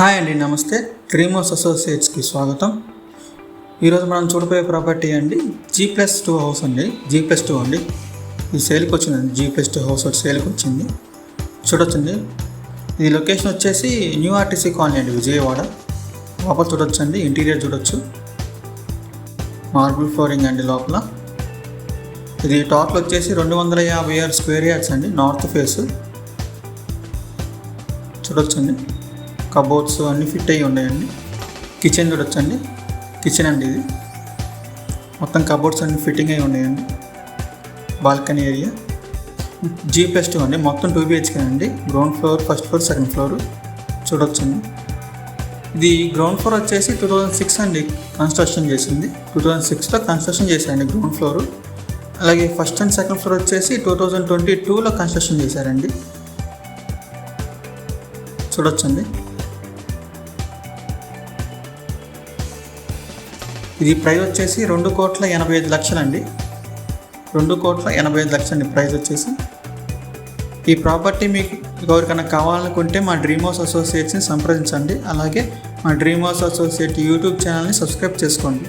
Hi అండి నమస్తే. క్రీమోస్ అసోసియేట్స్కి స్వాగతం. ఈరోజు మనం చూడబోయే ప్రాపర్టీ అండి జీ ప్లస్ టూ హౌస్ అండి. జీ ప్లస్ టూ అండి. ఇది సేల్కి వచ్చిందండి జీ ప్లస్ టూ హౌస్ సేల్కి వచ్చింది. చూడొచ్చండి. ఇది లొకేషన్ వచ్చేసి న్యూ ఆర్టీసీ కాలనీ అండి విజయవాడ. లోపల చూడొచ్చండి ఇంటీరియర్ చూడొచ్చు. మార్బుల్ ఫ్లోరింగ్ అండి లోపల. ఇది టోటల్ వచ్చేసి రెండు వందల యాభై ఆరు స్క్వేర్ యార్డ్స్ అండి నార్త్ ఫేస్ చూడొచ్చండి. కబోర్డ్స్ అన్నీ ఫిట్ అయ్యి ఉన్నాయండి. కిచెన్ చూడొచ్చండి. కిచెన్ అండి ఇది. మొత్తం కబోర్డ్స్ అన్ని ఫిట్టింగ్ అయి ఉన్నాయండి. Balcony area. G plus two అండి మొత్తం టూ బిహెచ్కే అండి. Ground floor first floor second floor చూడొచ్చండి. ఇది గ్రౌండ్ ఫ్లోర్ వచ్చేసి టూ థౌజండ్ సిక్స్ అండి కన్స్ట్రక్షన్ చేసింది. టూ థౌజండ్ సిక్స్లో కన్స్ట్రక్షన్ చేశారండి గ్రౌండ్ ఫ్లోర్ అలాగే ఫస్ట్ అండ్ సెకండ్ ఫ్లోర్ వచ్చేసి టూ థౌజండ్ ట్వంటీ టూలో కన్స్ట్రక్షన్ చేశారండి. చూడొచ్చండి. ఇది ప్రైస్ వచ్చేసి రెండు కోట్ల ఎనభై ఐదు లక్షలండి. రెండు కోట్ల ఎనభై ఐదు లక్షలండి ప్రైస్ వచ్చేసి. ఈ ప్రాపర్టీ మీకు ఎవరికైనా కావాలనుకుంటే మా డ్రీమ్ హౌస్ అసోసియేట్స్ని సంప్రదించండి. అలాగే మా డ్రీమ్ హౌస్ అసోసియేట్ యూట్యూబ్ ఛానల్ని సబ్స్క్రైబ్ చేసుకోండి.